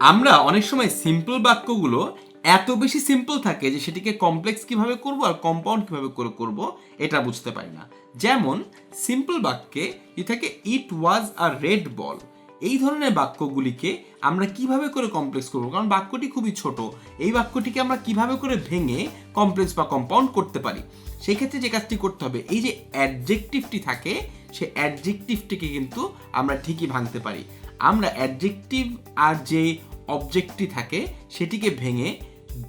আমরা অনেক সময় সিম্পল বাক্যগুলো এত বেশি সিম্পল থাকে যে সেটিকে কমপ্লেক্স কীভাবে করব আর কম্পাউন্ড কীভাবে করে করব, এটা বুঝতে পারি না। যেমন সিম্পল বাক্যে ই থাকে ইট ওয়াজ আ রেড বল এই ধরনের বাক্যগুলিকে আমরা কীভাবে করে কমপ্লেক্স করব? কারণ বাক্যটি খুবই ছোট। এই বাক্যটিকে আমরা কীভাবে করে ভেঙে কমপ্লেক্স বা কম্পাউন্ড করতে পারি? সেই ক্ষেত্রে যে কাজটি করতে হবে, এই যে অ্যাডজেক্টিভটি থাকে সেই অ্যাডজেক্টিভটিকে কিন্তু আমরা ঠিকই ভাঙতে পারি। আমরা অ্যাডজেক্টিভ আর যে অবজেক্টটি থাকে, সেটিকে ভেঙে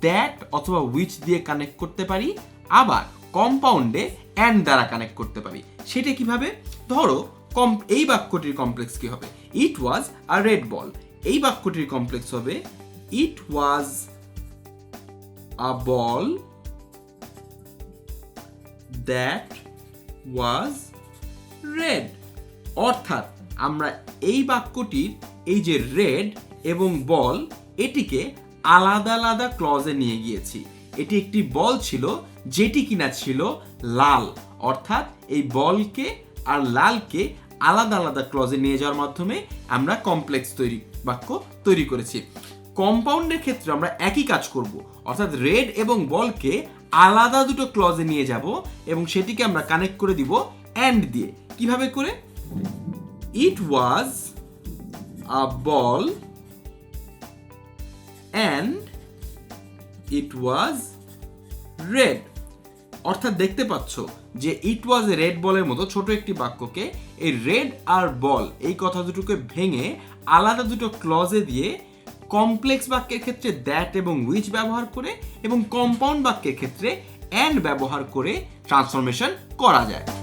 দ্যাট অথবা উইচ দিয়ে কানেক্ট করতে পারি, আবার কম্পাউন্ডে অ্যান্ড দ্বারা কানেক্ট করতে পারি। সেটা কীভাবে? ধরো কম এই বাক্যটির কমপ্লেক্স কি হবে? ইট ওয়াজ আ রেড বল এই বাক্যটির কমপ্লেক্স হবে ইট ওয়াজ আ বল দ্যাট ওয়াজ রেড অর্থাৎ আমরা এই বাক্যটির এই যে রেড এবং বল, এটিকে আলাদা আলাদা ক্লজে নিয়ে গিয়েছি। এটি একটি বল ছিল, যেটি কিনা ছিল লাল। অর্থাৎ এই বলকে আর লালকে আলাদা আলাদা ক্লজে নিয়ে যাওয়ার মাধ্যমে আমরা কমপ্লেক্স তৈরি, বাক্য তৈরি করেছি। কম্পাউন্ডের ক্ষেত্রে আমরা একই কাজ করব। অর্থাৎ রেড এবং বলকে আলাদা দুটো ক্লজে নিয়ে যাব এবং সেটিকে আমরা কানেক্ট করে দিব অ্যান্ড দিয়ে। কীভাবে করে? ইট ওয়াজ আ ball and it was red অর্থাৎ দেখতে পাচ্ছ যে ইট ওয়াজ এ রেড বলের মতো ছোট একটি বাক্যকে এই রেড আর বল এই কথা দুটোকে ভেঙে আলাদা দুটো ক্লজে দিয়ে কমপ্লেক্স বাক্যের ক্ষেত্রে দ্যাট এবং উইচ ব্যবহার করে এবং কম্পাউন্ড বাক্যের ক্ষেত্রে অ্যান্ড ব্যবহার করে ট্রান্সফরমেশন করা যায়।